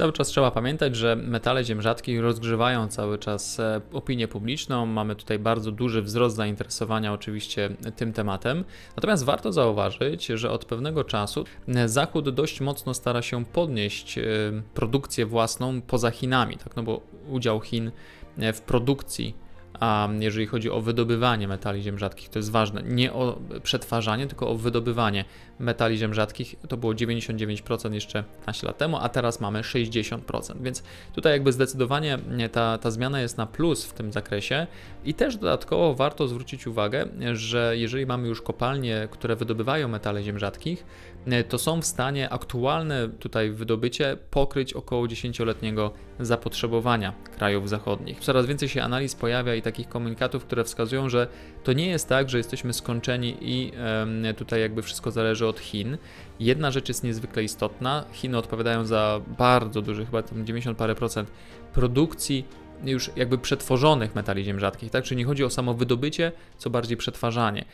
Cały czas trzeba pamiętać, że metale ziem rzadkich rozgrzewają cały czas e, opinię publiczną. Mamy tutaj bardzo duży wzrost zainteresowania oczywiście tym tematem. Natomiast warto zauważyć, że od pewnego czasu e, Zachód dość mocno stara się podnieść e, produkcję własną poza Chinami, tak? No bo udział Chin w produkcji a jeżeli chodzi o wydobywanie metali ziem rzadkich, to jest ważne. Nie o przetwarzanie, tylko o wydobywanie metali ziem rzadkich. To było 99% jeszcze 15 lat temu, a teraz mamy 60%. Więc tutaj jakby zdecydowanie ta, ta zmiana jest na plus w tym zakresie. I też dodatkowo warto zwrócić uwagę, że jeżeli mamy już kopalnie, które wydobywają metale ziem rzadkich, to są w stanie aktualne tutaj wydobycie pokryć około 10-letniego zapotrzebowania krajów zachodnich. Coraz więcej się analiz pojawia i takich komunikatów, które wskazują, że to nie jest tak, że jesteśmy skończeni i em, tutaj jakby wszystko zależy od Chin. Jedna rzecz jest niezwykle istotna. Chiny odpowiadają za bardzo duży, chyba tam 90 parę procent produkcji już jakby przetworzonych metali ziem rzadkich, tak? Czyli nie chodzi o samo wydobycie, co bardziej przetwarzanie.